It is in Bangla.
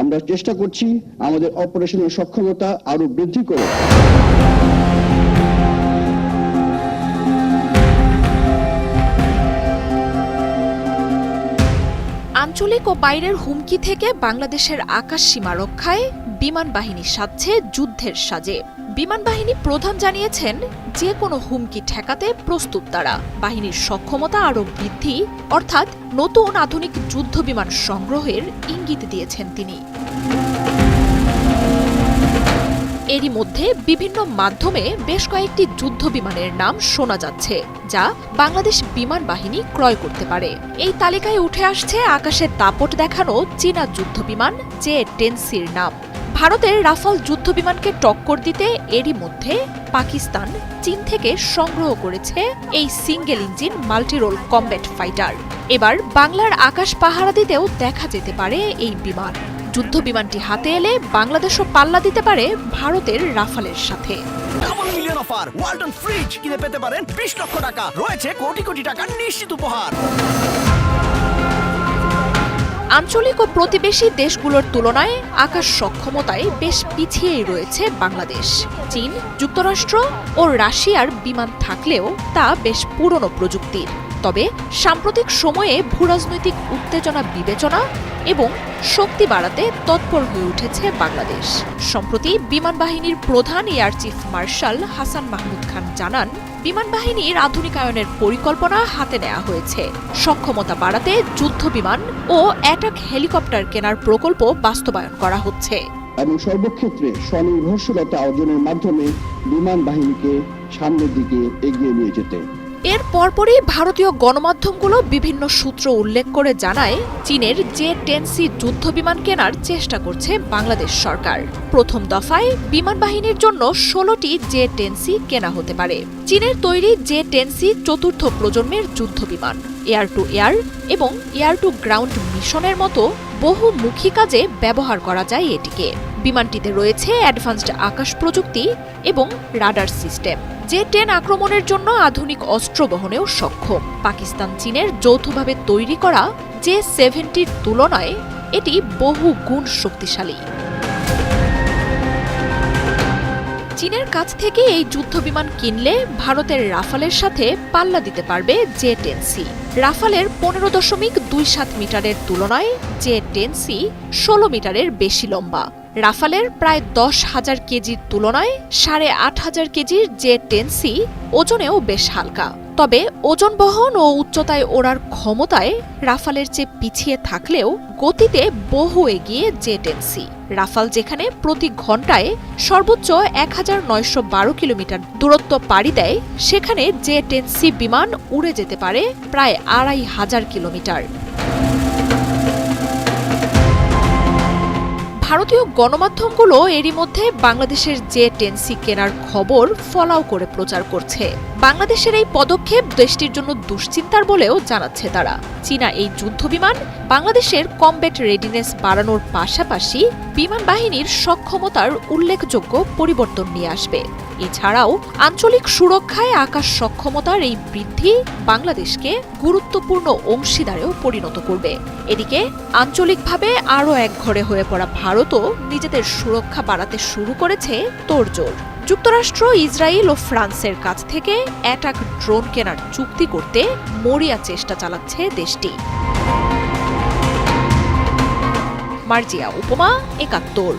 আমরা চেষ্টা করছি আমাদের অপারেশনের সক্ষমতা আরও বৃদ্ধি করে। আঞ্চলিক ও বাইরের হুমকি থেকে বাংলাদেশের আকাশ সীমা রক্ষায় বিমান বাহিনী সাজছে যুদ্ধের সাজে। বিমান বাহিনী প্রধান জানিয়েছেন, যে কোনো হুমকি ঠেকাতে প্রস্তুত তারা। বাহিনীর সক্ষমতা আরও বৃদ্ধি, অর্থাৎ নতুন আধুনিক যুদ্ধ বিমান সংগ্রহের ইঙ্গিত দিয়েছেন তিনি। এরই মধ্যে বিভিন্ন মাধ্যমে বেশ কয়েকটি যুদ্ধ বিমানের নাম শোনা যাচ্ছে, যা বাংলাদেশ বিমান বাহিনী ক্রয় করতে পারে। এই তালিকায় উঠে আসছে আকাশের দাপট দেখানো চীনা যুদ্ধ বিমান জে টেনসির নাম। ভারতের রাফাল যুদ্ধ বিমানকে টক্কর দিতে এরই মধ্যে পাকিস্তান চীন থেকে সংগ্রহ করেছে এই single engine multirole combat fighter. এবার বাংলার আকাশ পাহারা দিতেও দেখা যেতে পারে এই বিমান। যুদ্ধ বিমানটি হাতে এলে বাংলাদেশও পাল্লা দিতে পারে ভারতের রাফালের সাথে। কিনে পেতে পারেন বিশ লক্ষ টাকা। রয়েছে কোটি কোটি টাকার নিশ্চিত উপহার। আঞ্চলিক ও প্রতিবেশী দেশগুলোর তুলনায় আকাশ সক্ষমতায় বেশ পিছিয়েই রয়েছে বাংলাদেশ। চীন, যুক্তরাষ্ট্র ও রাশিয়ার বিমান থাকলেও তা বেশ পুরনো প্রযুক্তির। তবে সাম্প্রতিক সময়ে ভূরাজনৈতিক উত্তেজনা বিবেচনা এবং শক্তি বাড়াতে তৎপর হয়ে উঠেছে বাংলাদেশ। সম্প্রতি বিমান বাহিনীর প্রধান air chief marshal Hasan Mahmud Khan জানান বিমান বাহিনীর আধুনিকায়নের পরিকল্পনা হাতে নেওয়া হয়েছে। সক্ষমতা বাড়াতে যুদ্ধ বিমান ও অ্যাটাক হেলিকপ্টার কেনার প্রকল্প বাস্তবায়ন করা হচ্ছে। এবং সর্বক্ষেত্রে স্বনির্ভরশীলতা অর্জনের মাধ্যমে বিমান বাহিনীকে সামনের দিকে এগিয়ে নিয়ে যেতে। এর পরপরই ভারতীয় গণমাধ্যমগুলো বিভিন্ন সূত্র উল্লেখ করে জানায়, চীনের জে টেনসি যুদ্ধ বিমান কেনার চেষ্টা করছে বাংলাদেশ সরকার। প্রথম দফায় বিমান বাহিনীর জন্য ষোলোটি জে টেনসি কেনা হতে পারে। চীনের তৈরি জে টেনসি চতুর্থ প্রজন্মের যুদ্ধ বিমান এয়ার টু এয়ার এবং এয়ার টু গ্রাউন্ড মিশনের মতো বহুমুখী কাজে ব্যবহার করা যায় এটিকে। বিমানটিতে রয়েছে অ্যাডভান্সড আকাশ প্রযুক্তি এবং রাডার সিস্টেম জে টেন আক্রমণের জন্য আধুনিক অস্ত্র বহনেও সক্ষম। পাকিস্তান, চীনের যৌথভাবে তৈরি করা জে সেভেন্টির তুলনায় এটি বহু গুণ শক্তিশালী। চীনের কাছ থেকে এই যুদ্ধ বিমান কিনলে ভারতের রাফালের সাথে পাল্লা দিতে পারবে জে টেনসি রাফালের পনেরো দশমিক দুই সাত মিটারের তুলনায় জে টেনসি ষোলো মিটারের বেশি লম্বা। রাফালের প্রায় দশ হাজার কেজির তুলনায় সাড়ে আট হাজার কেজির জে টেনসি ওজনেও বেশ হালকা। তবে ওজন বহন ও উচ্চতায় ওড়ার ক্ষমতায় রাফালের চেয়ে পিছিয়ে থাকলেও গতিতে বহু এগিয়ে জে টেনসি। রাফাল যেখানে প্রতি ঘন্টায় সর্বোচ্চ এক হাজার নয়শো বারো কিলোমিটার দূরত্ব পাড়ি দেয়, সেখানে জে টেনসি বিমান উড়ে যেতে পারে প্রায় আড়াই হাজার কিলোমিটার। ভারতীয় গণমাধ্যমগুলো এরই মধ্যে বাংলাদেশের জে টেন্সি কেনার খবর, ফলাও করে প্রচার করছে। বাংলাদেশের এই পদক্ষেপ দেশটির জন্য দুশ্চিন্তার বলেও জানাচ্ছে তারা। চীনা এই যুদ্ধ বিমান বাংলাদেশের কমব্যাট রেডিনেস বাড়ানোর পাশাপাশি বিমান বাহিনীর সক্ষমতার উল্লেখযোগ্য পরিবর্তন নিয়ে আসবে। এছাড়াও আঞ্চলিক সুরক্ষায় আকাশ সক্ষমতার এই বৃদ্ধি বাংলাদেশকে গুরুত্বপূর্ণ অংশীদারেও পরিণত করবে। এদিকে আঞ্চলিকভাবে আরও একঘরে হয়ে পড়া ভারতও নিজেদের সুরক্ষা বাড়াতে শুরু করেছে তোড়জোড়। যুক্তরাষ্ট্র, ইসরায়েল ও ফ্রান্সের কাছ থেকে অ্যাটাক ড্রোন কেনার চুক্তি করতে মরিয়া চেষ্টা চালাচ্ছে দেশটি। মার্জিয়া উপমা একাত্তর।